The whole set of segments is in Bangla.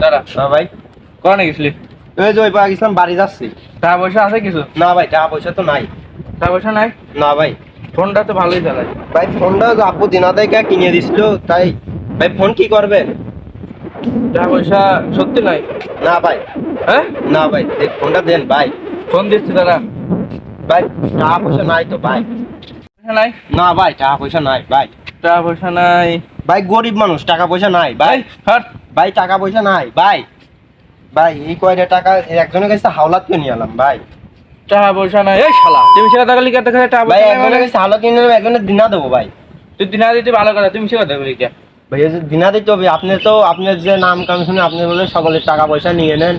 দাঁড়া। ভাই। কোনে গেছিলি? এই যে ওই পাক বাড়ি যাচ্ছি। টাকা পয়সা আছে কিছু? না ভাই টাকা পয়সা তো নাই। টাকা পয়সা নাই? না ভাই। ফোনটা তো ভালোই ভাই ফোনটা দিনাদাই কিনে দিছিল তাই। ভাই ফোন কি করবেন? টাকা পয়সা সত্যি নাই? না ভাই। হ্যাঁ? না ভাই ফোনটা দেন ভাই। ফোন দিচ্ছি দাঁড়া। ভাই টাকা পয়সা নাই তো ভাই। নাই? না ভাই টাকা পয়সা নাই ভাই। টাকা পয়সা নাই। ভাই গরিব মানুষ টাকা পয়সা নাই ভাই। হাট। ভাই টাকা পয়সা নাই। ভাই ভাই এই কয়টা টাকা একজনের কাছে হাওলাত কিনে নিয়ে এলাম ভাই। টাকা পয়সা নাই। এই শালা তুমি সেটা টাকা লিখে দেখা টাকা ভাই একজনের মানে? কাছে হাওলাত কিনে নিলাম একজনের দিনা দেবো ভাই। তুই দিনা দিতে ভালো কথা তুমি সেটা দেবে লিখে ভাইয়া যে দিনা দিতে হবে আপনি তো আপনার যে নাম কাম শুনে আপনি বলে সকলের টাকা পয়সা নিয়ে নেন।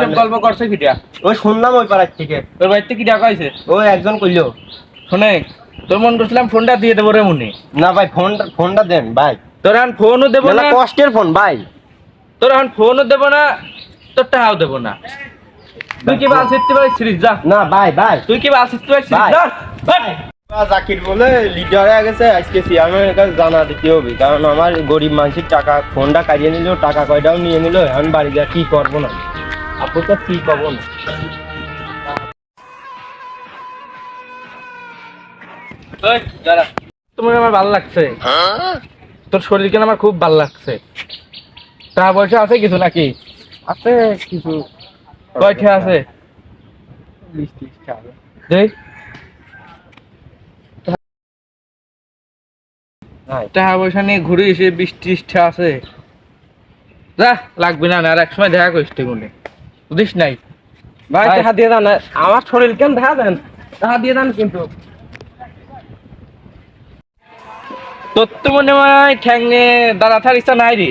সব গল্প করছে কিটা ওই শুনলাম ওই পাড়ার থেকে। তোর বাড়িতে কি টাকা হয়েছে? ওই একজন কইলো। শোনে তোর মন করছিলাম ফোনটা দিয়ে দেবো রে মনে না ভাই ফোনটা ফোনটা দেন ভাই। তোর এখন ফোনও দেবো না। কষ্টের ফোন ভাই। তোর এখন ফোনও দেবো না তোর টাকাও দেবো না। তুই কি বাল পারছিস যা। না ভাই ভাই। তুই কি বাল। যা। জাকির বলে লিডার হয়ে গেছে আজকে চেয়ারম্যানের কাছে জানা দিতে হবে। কারণ আমার গরিব মানুষের টাকা ফোনটা কাটিয়ে নিল টাকা কয়টাও নিয়ে নিল এখন বাড়ি যা কি করব না? আপু তো কি করব না? তোমার আমার ভালো লাগছে। তোর শরীর কেন আমার খুব ভালো লাগছে? টাকা পয়সা আছে কিছু নাকি? আছে কিছু। কয়টা আছে? টাকা পয়সা নিয়ে ঘুরে এসে বিশ ত্রিশটা আছে। যা লাগবে না আর এক সময় দেখা করিস টেগুনে বুঝিস নাই? ভাই ভাই। টাকা দিয়ে দেন আমার শরীর কেন দেখা দেন? টাকা দিয়ে দেন কিন্তু। তোর তো মনে হয় ঠ্যাং নিয়ে দাঁড়া ইচ্ছা নাই রে।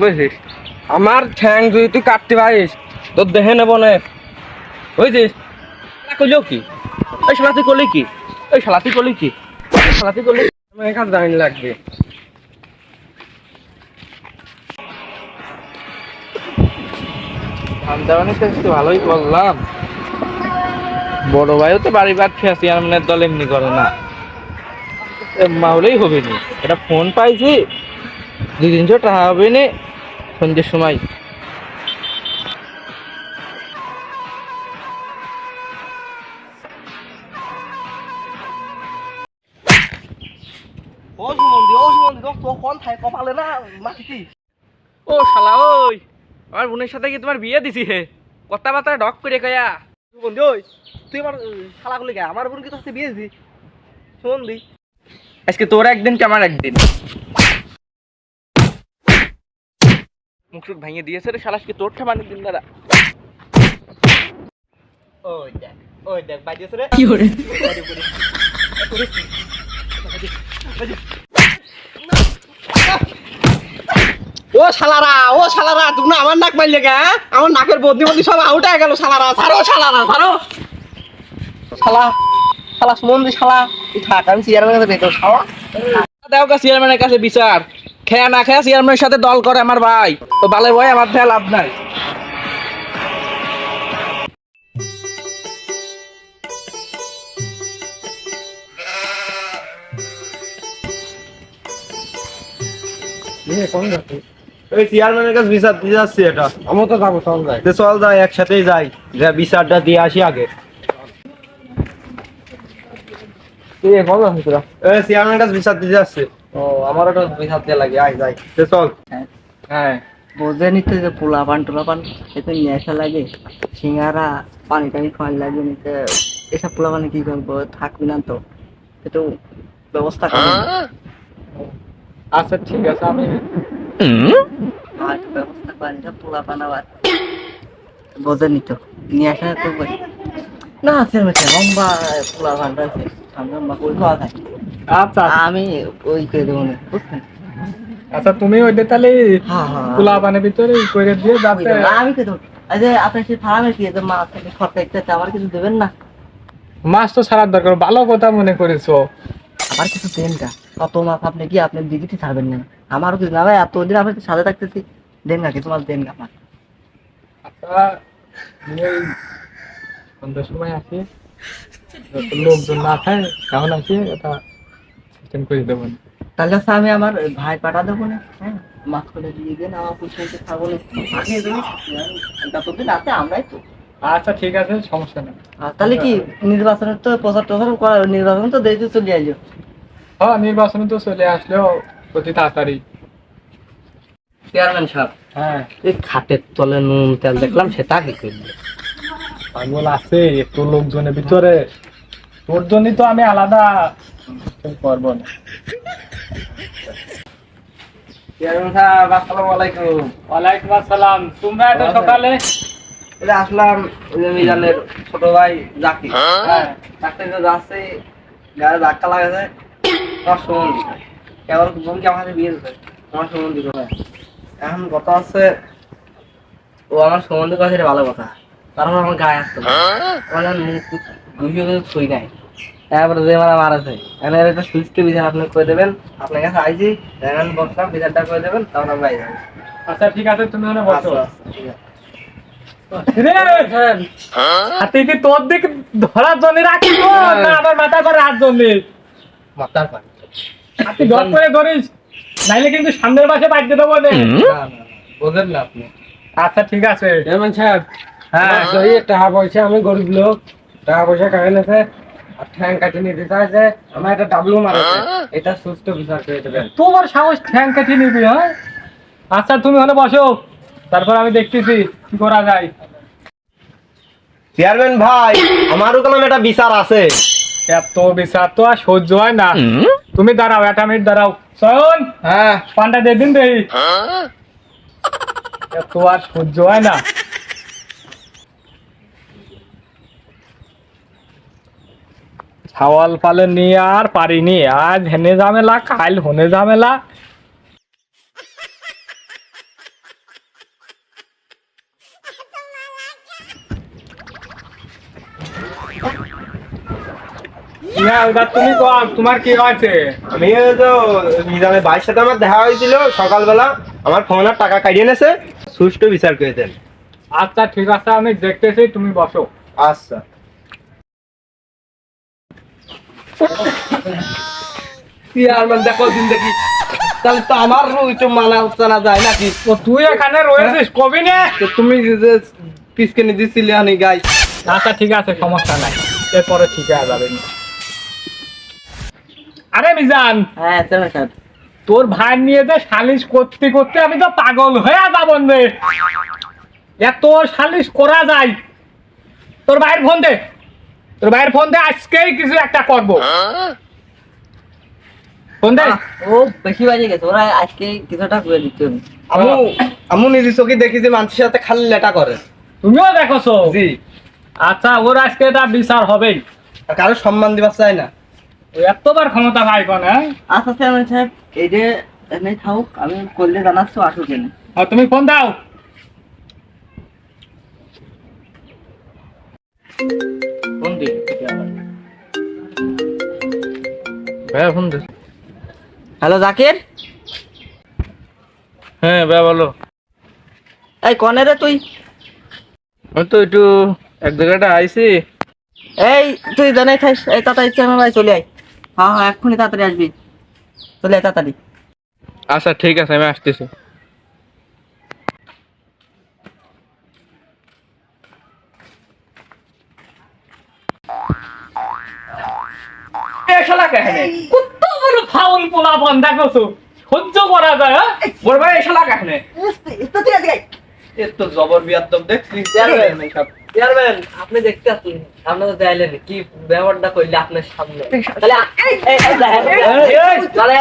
বুঝছিস? আমার ঠ্যাং যদি তুই কাটতে পারিস, তোর দেহে নেব না। বুঝছিস? কইলেও কি? ওই কি? ওই কি? আমার এখানে দাঁড়িয়ে লাগবে। ভালোই করলাম। বড় ভাইও তো বাড়ি বাদ খেয়ে চেয়ারম্যানের দল এমনি করে না। মাহলেই হবে নি। এটা ফোন পাইছি দুই তিনশো টাকা হবে নি সন্ধ্যের সময়। ও সুমন্দি ও সুমন্দি দোস্ত ও কোন থাই কপালে না মাটিতে। ও শালা ওই আমার বোনের সাথে কি তোমার বিয়ে দিছি হে? কথাবার্তা ডক করে কয়া। সুমন্দি ওই তুই আমার শালা গুলি গায়ে আমার বোন কি তোর সাথে বিয়ে দিছি সুমন্দি আজকে তোর একদিন কেমন একদিন? মুখ টুক ভাঙিয়ে দিয়েছে রে শালাসকে তোর ঠামানি দিন দাদা। ওই দেখ ওই দেখ বাজিয়েছে রে। ও শালারা ও শালারা তুমি না আমার নাক মারলে গা আমার নাকের বদনি বদনি সব আউট হয়ে গেল শালারা ছাড়ো শালারা ছাড়ো। শালা শালা সুমন্দি শালা তুই থাক আমি চেয়ারম্যানের কাছে শালা দাও কা চেয়ারম্যানের কাছে বিচার। খেয়া না খেয়া চেয়ারম্যানের সাথে দল করে আমার ভাই। তো ভালো ভাই আমার থেকে লাভ নাই। ওই চেয়ারম্যানের কাছে বিচার দিয়ে যাচ্ছি এটা। আমি তো যাব চল যাই। চল যাই একসাথেই যাই। যা বিচারটা দিয়ে আসি আগে। তুই এখন আছিস তোরা? এই চেয়ারম্যানের কাছে বিচার দিয়ে যাচ্ছে ও আমারও তো বিচার দিয়ে লাগে আয় যাই। চল। হ্যাঁ বোঝেনি তো যে পোলা পান টোলা পান এতে নিয়ে আসা লাগে। সিঙ্গারা পানি টানি খাওয়ার লাগে নিতে এসব পোলা পানি কি করব থাকবি না তো। একটু ব্যবস্থা করে আচ্ছা ঠিক আছে আমি আর ব্যবস্থা করেন সব পোলা পান আবার। তো নিয়ে আসা তো না আছে পোলা পান রয়েছে আচ্ছা আমি ওই করে দেবো না বুঝছেন? আচ্ছা তুমি ওই তাহলে হ্যাঁ হ্যাঁ। পানের ভিতরে করে দিয়ে দেবো। আমি দেবো। সেই ফার্মের কি যে মাছ খরচা ইত্যাদি আমার কিছু দেবেন না? মাছ তো ছাড়ার দরকার ভালো কথা মনে করেছ। আমার কিছু দেন গা কত মাছ আপনি কি আপনি দিঘিতে ছাড়বেন না। আমারও কিছু না ভাই এতদিন আপনার সাথে থাকতেছি। দেন গা কিছু মাছ দেন গা আমার। আচ্ছা সন্ধ্যার সময় আসি। যত লোকজন না খায় এটা সিস্টেম করে দেবো। তাহলে আমি আমার ভাই পাঠা দেবো না হ্যাঁ মাছ করে দিয়ে দেন আমার আগে যতদিন রাতে আমরাই তো। আচ্ছা ঠিক আছে সমস্যা নেই। তাহলে কি নির্বাচনের তো প্রচার টচার করা নির্বাচন তো দেখতে চলে আইলো হ্যাঁ নির্বাচনে তো চলে আসলেও অতি তাড়াতাড়ি। চেয়ারম্যান সাহেব হ্যাঁ। এই খাটের তলে নুন তেল দেখলাম সেটা কি করবে? পাগল আছে এত লোকজনের ভিতরে। তোর জন্যই তো আমি আলাদা করব না। চেয়ারম্যান সাহেব আসসালামু আলাইকুম। ওয়ালাইকুম আসসালাম। তোমরা এত সকালে? আসলাম মিজানের ছোট ভাই জাকি হ্যাঁ? ডাক্তার যাচ্ছে গায়ে ধাক্কা লাগাছে আমার সম্বন্ধী এবার বোনকে আমার সাথে বিয়ে দিতে আমার এখন কথা আছে ও আমার সম্বন্ধে কথা ভালো কথা। তারপর আমার গায়ে আসতো আমার মুখ গুছিয়ে গুছিয়ে ছুঁই নাই এবার যে মারা মারাছে একটা বিচার আপনি করে দেবেন। আপনার কাছে আইছি এখন বিচারটা করে দেবেন তখন আমরা আই আচ্ছা ঠিক আছে তুমি ওখানে বসো। আচ্ছা, আচ্ছা, কি তোর দিক ধরার জন্য রাখিস না আমার করে হাত জন্য? মাথার পানি। তুই ধর করে ধরিস নাইলে কিন্তু সামনের মাসে বাড়তে দেবো না। বোঝেন না আপনি। আচ্ছা ঠিক আছে। সাহেব হ্যাঁ। আমার টাকা পয়সা আমি গরিব লোক। টাকা পয়সা কাটে নেছে? আর ঠ্যাং কাটি নিতে চাইছে আমার একটা ডাবলু মারাছে। এটা সুস্থ বিচার করে দেবেন তোমার সাহস ঠ্যাং কেটে নিবি হ্যাঁ? আচ্ছা তুমি ওখানে বসো। তারপর আমি দেখতেছি কি করা যায়। চেয়ারম্যান ভাই আমারও কোনো একটা বিচার আছে। এত বিচার তো আর সহ্য হয় না। তুমি দাঁড়াও একটা মিনিট দাঁড়াও। শোন হ্যাঁ। পান্ডা দিয়ে দিন রে এত আর সহ্য হয় না। ছাওয়াল পালে নিয়ে আর পারিনি আজ হেনে ঝামেলা কাল হনে ঝামেলা। তুমি তোমার কি হয়েছে? আমি তো ভাইয়ের সাথে আমার দেখা হয়েছিল সকালবেলা। আমার ফোন আর টাকা কাটিয়ে নেছে সুষ্ঠু বিচার করে দেন আচ্ছা ঠিক আছে আমি দেখতেছি তুমি বসো। আচ্ছা। চেয়ারম্যান দেখো দিন দেখি তাহলে তো আমার তো মানা যায় নাকি? তুই এখানে রয়েছিস কবি নে? তুমি যে পিসকে নিয়ে দিছিলে আনি গাই। আচ্ছা ঠিক আছে সমস্যা নাই। এরপরে ঠিক হয়ে যাবে। আরে মিজান! হ্যাঁ সাহেব তোর ভাই নিয়ে যে সালিশ করতে করতে আমি তো পাগল হয়ে যাব রে এত সালিশ করা যায়। তোর ভাইয়ের ফোন দে। তোর ভাইয়ের ফোন দে আজকেই কিছু একটা করব। ফোন দে। ও বেশি বাজে গেছে ওরা আজকে কিছুটা করে দিতে আমু আমু নিজে চোখে দেখি যে মানুষের সাথে খালি লেটা করে। তুমিও দেখোছো? জি। আচ্ছা ওর আজকে এটা বিচার হবেই। আর কারও সম্মান দিবার চাই না। ও এতবার ক্ষমতা ভাই কোন হ্যাঁ? আচ্ছা চেয়ারম্যান সাহেব এই যে এনে থাকুক আমি করলে জানাচ্ছ আসুক এনে। আর তুমি ফোন দাও। ফোন দিই ভাইয়া ফোন দে। হ্যালো জাকির? হ্যাঁ ভাইয়া বলো। এই কনে রে তুই? আমি তো একটু এক জায়গাটা আইছি। এই তুই জানাই খাইস। এই তাড়াতাড়ি চেয়ারম্যান ভাই চলে আয়। হ্যাঁ হ্যাঁ এক্ষুনি তাড়াতাড়ি আসবি। চলে আয় তাড়াতাড়ি। আচ্ছা ঠিক আছে আমি আসতেছি। কত বড় ফাউল পোলা বন্ধা সহ্য করা যায় বড় ভাই এসে লাগা এখানে এর তো জবর চেয়ারম্যান সব। চেয়ারম্যান আপনি দেখতে আসুন। আপনি তো চাইলেন কি ব্যবহারটা করলে আপনার সামনে? তাহলে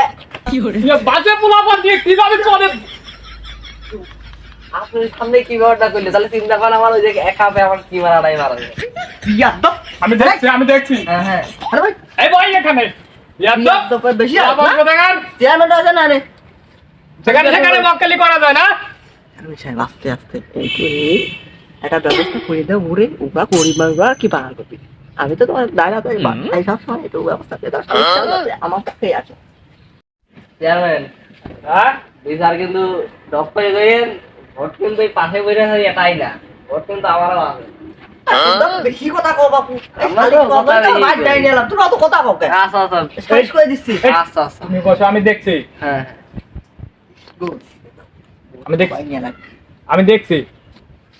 বাজে পোলা বন্ধ দিয়ে কীভাবে আপনার কি ব্যবহারটা করলে তাহলে চিন্তা করেন আমার ওই যে একা আমার কি মারা নাই মারা যায় আমি দেখছি আমি দেখছি। হ্যাঁ হ্যাঁ। আরে ভাই এই বই এখানে। বেশি আবার কোথাকার চেয়ারম্যান আছে না রে সেখানে সেখানে মক্কেলি করা যায় না। আমি সাহেব আস্তে আস্তে একটা ব্যবস্থা করে দাও ঘুরে ওরা গরিব মানুষরা কি বানার করবি আমি তো তোমার দাঁড়া তাই সব সময় একটু ব্যবস্থা করে দাও আমার কাছে আছে চেয়ারম্যান হ্যাঁ? বিচার কিন্তু ডক করে গেলেন ভোট কিন্তু এই পাশে বসে আছে এটাই না। ভোট কিন্তু আমারও আছে। বেশি কথা কও বাপু। আমরা তো কথা বাইর যাই নিলাম তোরা তো কথা কও আচ্ছা আচ্ছা শেষ করে দিচ্ছি। আচ্ছা আচ্ছা। তুমি বসো আমি দেখছি। হ্যাঁ। আমি দেখছি। আমি দেখছি।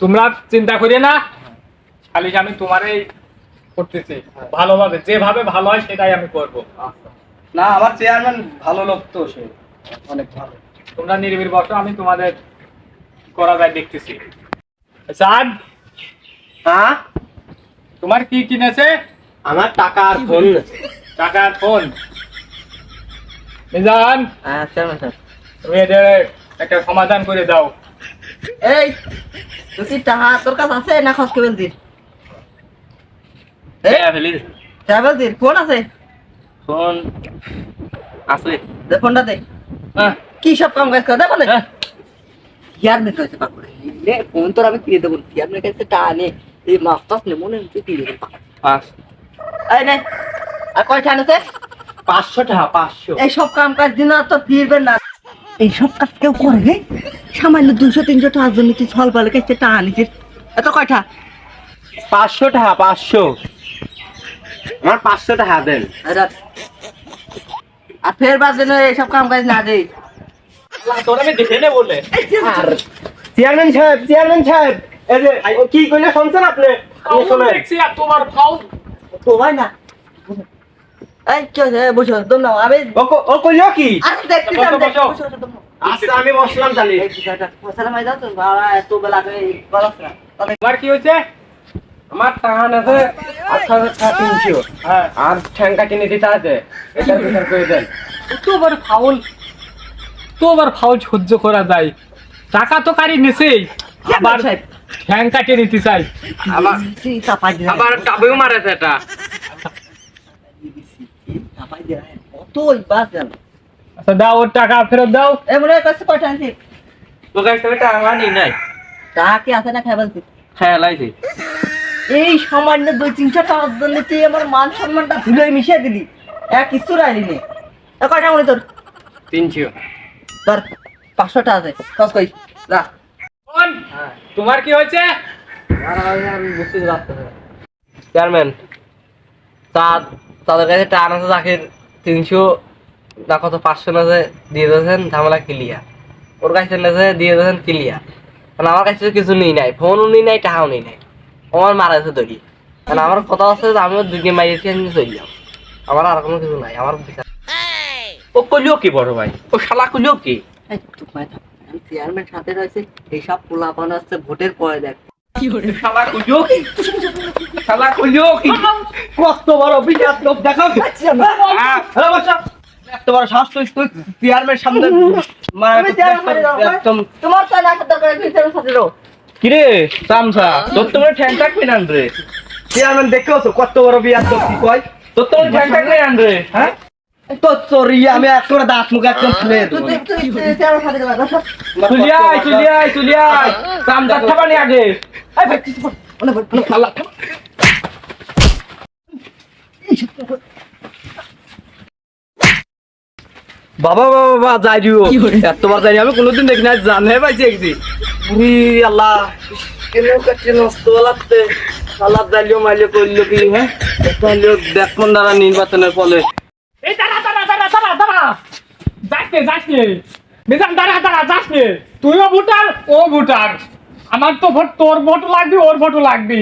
তোমরা চিন্তা করিয়ে না। খালি আমি তোমারই করতেছি। ভালোভাবে যেভাবে ভালো হয় সেটাই আমি করব। না আমার চেয়ারম্যান ভালো লোক তো সে। অনেক ভালো। তোমরা নিরিবির বসো আমি তোমাদের করা যায় দেখতেছি। চাঁদ হ্যাঁ? তোমার কি কিনেছে? আমার টাকা আর ফোন। টাকার ফোন। মিজান হ্যাঁ চেয়ারম্যান তুমি এদের একটা সমাধান করে দাও। এই তুই টাকা তোর কাছে আছে না খসকে বলছিস ট্রাভেল দির ফোন আছে? ফোন আছে। দে ফোনটা দে। হ্যাঁ। কি সব কাম কাজ করে? দেখো না ইয়ার পাকুড়ে ফোন তোর আমি কিনে দেবো ইয়ার মেয়ে কাছে টাকা নে এই মাছ টাছ নে মনে হচ্ছে কিনে দেবো পাঁচ এই নে আর কয়টা আনেছে পাঁচশো টাকা পাঁচশো এই সব কাম কাজ দিন আর তো ফিরবেন না এই সব কাজ কেউ করে সামান্য দুশো তিনশো টাকার জন্য তুই ছল পালে কাছে টাকা নিছিস এত কয়টা পাঁচশো টাকা পাঁচশো আমার পাঁচশো টাকা দেন। আর ফের বাদ দিন এইসব কাম কাজ না দেই তোর আমি দেখে নে বলে আর চেয়ারম্যান সাহেব চেয়ারম্যান সাহেব এই যে ও কি কইলে শুনছেন আপনি? দেখছি আর তোমার ফাউ তোমার না। এই কি হয়েছে এই বসো দম নাও আমি ও কো- কইলো কি? আরে দেখতে বসো, বসো। বসো আচ্ছা আমি বসলাম তাহলে এই বিষয়টা ফসলা মাই দাও তো বাবা এত বেলা করে গলাস না তোমার কি হয়েছে? আমার টাকা আছে তিনশো হ্যাঁ। আর ঠ্যাং কাটি নিতে আছে। এটা বিচার করে দেন। তোবার ফাউল। তোবার ফাউল সহ্য করা যায়। টাকা তো কারি নেছেই। আবার। ঠ্যাং কাটিয়ে নিতে চাই। আবার আবার মারেছে এটা। বাস আচ্ছা দাও ওর টাকা ফেরত দাও। এমনি কাছে কয়টা আনছি? তোর কাছ টাকা নি নাই টাকা কি আছে না খাই বলছি হ্যাঁ এই সামান্য দুই তিনশো টাকার জন্য তুই আমার মান সম্মানটা ধুলোয় মিশিয়ে দিলি। এক কিছু রাইলি নে। এ কয়টা মনে তোর? তিনশো। তোর পাঁচশো টাকা আছে যা। তোমার কি হয়েছে? আমি বুঝতে পারছি চেয়ারম্যান তার তাদের কাছে টাকা আছে তাকে তিনশো না কত পাঁচশো নাচে দিয়ে দিয়েছেন ঝামেলা ক্লিয়ার ওর কাছে নাচে দিয়ে দিয়েছেন ক্লিয়ার কারণ আমার কাছে কিছু নেই নাই ফোনও নেই নাই টাকাও নেই নাই। আমার মারা গেছে দড়ি। কারণ আমার কথা আছে যে আমিও দুদিকে মারিয়েছি আমি চলে যাও আমার আর কোনো কিছু নাই আমার ও কইলো কি বড় ভাই? ও শালা কইলো কি? চেয়ারম্যান সাথে রয়েছে এইসব পোলাপান আসছে ভোটের পরে দেখ। শালা শালা কত বড় বিরাট লোক দেখো হ্যালো বাচ্চা। এত বড় শ্বাস তুই তুই চেয়ারম্যান সামনে যাব, একদম। তোমার তো নাকের দরকার চেয়ারম্যান সাথে রো। কিরে সামসা তোর তোমার ঠ্যাং থাকবি না রে চেয়ারম্যান দেখেও তো কত বড় বিরাট লোক কি কয়? তোর তোমার ঠ্যাং থাকবি না রে হ্যাঁ? আমি এক করে দাঁত মুখ একদম খুলে আগে। বাবা বাবা বাবা যাই দিও। এতবার যাই আমি কোনোদিন দেখি না জানে পাইছি একদিন। বুড়ি আল্লাহ কেন কাছে নষ্ট লাগতে আল্লাহ যাইলিও মাইলিও করল কি হ্যাঁ? দ্বারা নির্বাচনের ফলে এই দাঁড়া দাঁড়া দাঁড়া দাঁড়া দাঁড়া যাস নে যাস নে। মিজান দাঁড়া দাঁড়া যাস নে। তুইও ভোটার ও ভোটার। আমার তো ভোট তোর ভোট লাগবে ওর ভোটও লাগবে।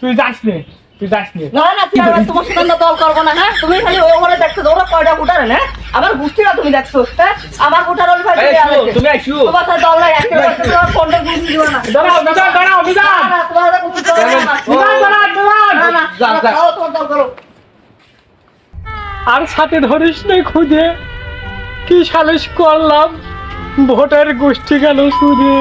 তুই যাস নে তুই যাস নে। না না চেয়ারম্যান তোমার সাথে আমরা দল করব না হ্যাঁ? তুমি খালি ও বলে দেখছ তোমরা কয়টা ভোটার হ্যাঁ? আমার গোষ্ঠীরা তুমি দেখছ হ্যাঁ? আমার ভোটার হলে ভাই তুমি আইসু তোমার সাথে দল নাই একটা তোমার ফোনটা বুঝি দিও না। দাঁড়াও মিজান দাঁড়াও না না তোমার সাথে কোনো দল নাই আমার। মিজান দাঁড়া মিজান না না যা, যা। তোমার দল করো। আর সাথে ধরিস নে খুঁজে। কি সালিশ করলাম? ভোটের গোষ্ঠী গেল সুদে।